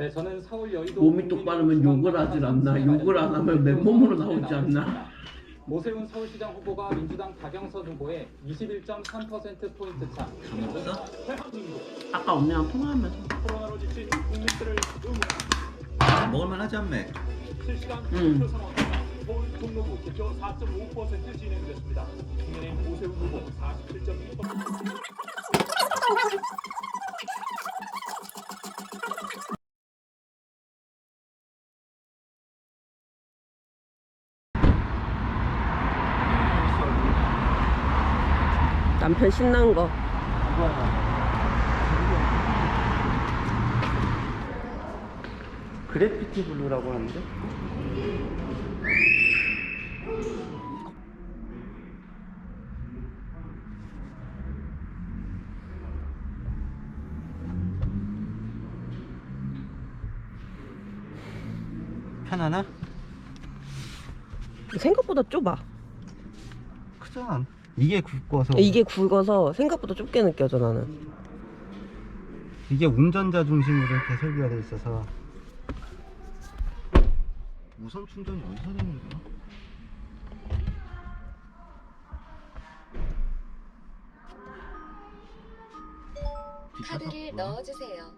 네, 저는 서울 여의도 몸이 똑바르면 욕을 하질 않나 욕을 안 하면 맨몸으로 나오지 않나 모세훈 서울시장 후보가 민주당 박영선 후보의 21.3% 포인트 차. 먹었어? 아까 언니랑 통화하면서 코로나로 지친 국민들을 응원하는 먹을만 하지 않매? 실시간 음. 투표 상황입니다. 서울 종로구 득표 4.5% 진행됐습니다. 국민의힘 오세훈 후보 47.2%. 남편 신난 거. 그래피티 블루라고 하는데? 편하나? 생각보다 좁아. 크잖아. 이게 굵어서 이게 굵어서 생각보다 좁게 느껴져 나는. 이게 운전자 중심으로 이렇게 설계가 돼 있어서 무선 충전이 어디서 되는 거야? 카드를 넣어주세요.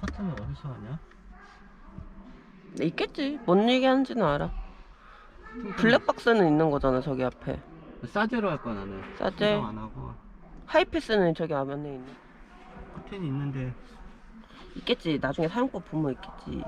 커튼을 어디서 하냐? 있겠지. 뭔 얘기하는지는 알아. 블랙박스는 있는 거잖아 저기 앞에. 싸제로 할 거야 나는 싸제? 안 하고 하이패스는 저기 앞에 있네. 커튼이 있는데 있겠지. 나중에 사용법 보면 있겠지.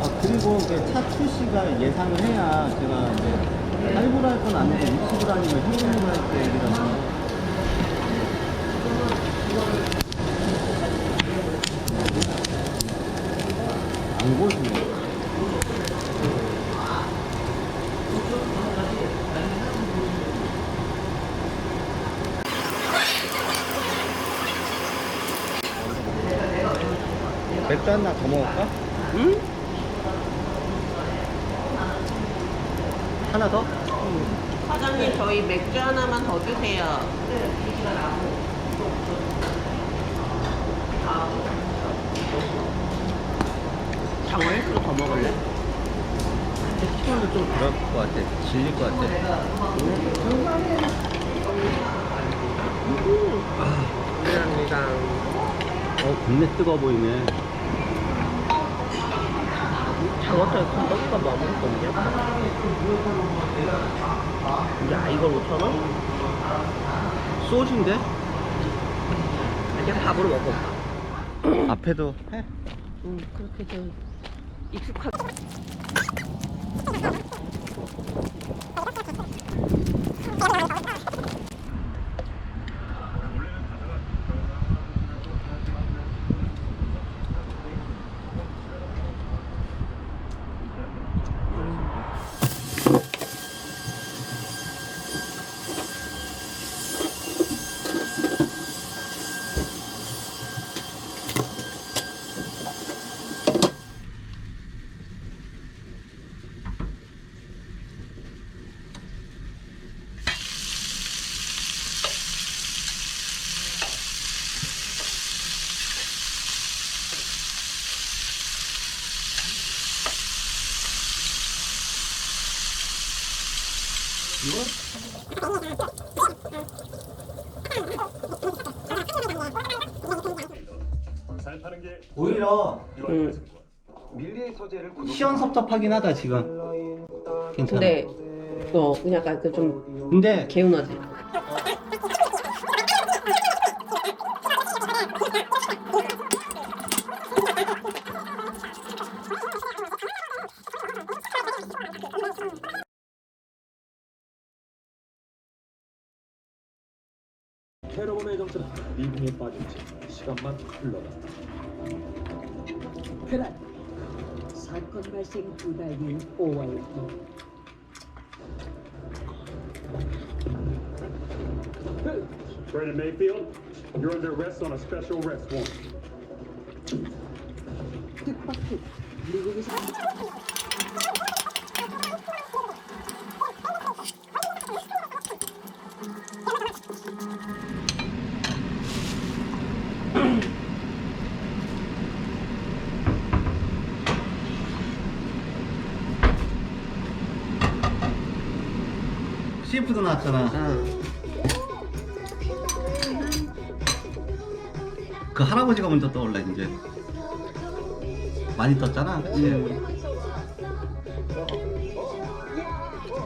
아 그리고 그차 출시가 예상을 해야 제가 이제 할부를 할 건 아닌데 입수를 아니면 현금으로 할 계획이라서 안 보여주네 맥주 하나 더 먹을까? 응? 하나 더? 사장님 저희 맥주 하나만 더 주세요. 장어 일수로 더 먹을래? 치킨은 좀 그럴 것 같아 질릴 것 같아 감사합니다. 어 겁내 뜨거워 보이네 장 어탕 건더기가 아무것도 없냐? 야 이걸 5천원? 소주인데? 그냥 밥으로 먹어봐. 앞에도 해? 응 그렇게 좀 익숙한 잘 타는 게 오히려 응. 시원섭섭하긴 하다 지금 괜찮아 근데 어 그냥 약간 그좀 근데 개운하지. 시간만 흘러간다. 그날 사건 발생 두 달 뒤인 5월도 Brandon Mayfield, you're under arrest on a special arrest warrant. 뜻밖의 미국에서 CF도 나왔잖아. 응. 그 할아버지가 먼저 떠올라 이제. 많이 떴잖아. 그치?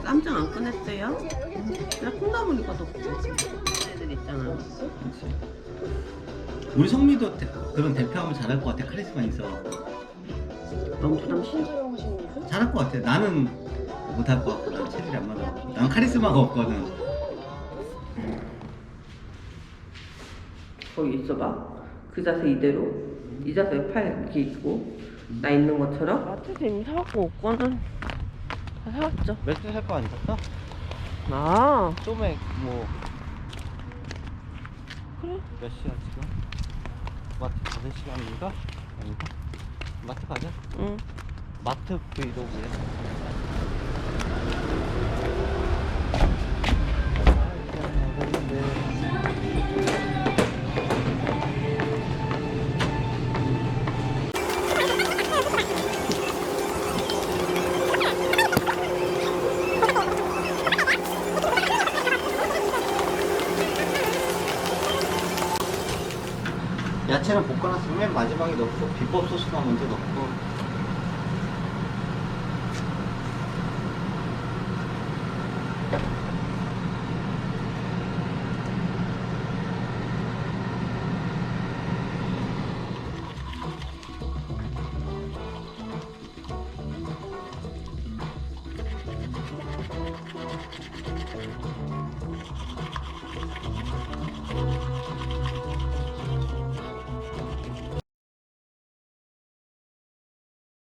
쌈장 안 꺼냈어요? 그냥 콩나물이가 더 애들 있잖아. 우리 성미도 대- 그런 대표하면 잘할 것 같아. 카리스마 있어. 너무 부담스러워. 잘할 것 같아. 나는 못할 것 같고 난 체질이 안 맞아. 난 카리스마가 없거든. 거기 있어봐. 그 자세 이대로. 이 자세 팔 이렇게 있고. 나 있는 것처럼. 마트에서 이미 사갖고 옷거는 다 사왔죠. 맥주 살거 안 샀어? 아, 소맥 뭐 그래. 몇 시야 지금? 마트 5시간인가? 아닌가? 마트 가자 응. 마트 브이로그야 야채는 볶아놨으면 맨 마지막에 넣고 비법 소스만 먼저 넣고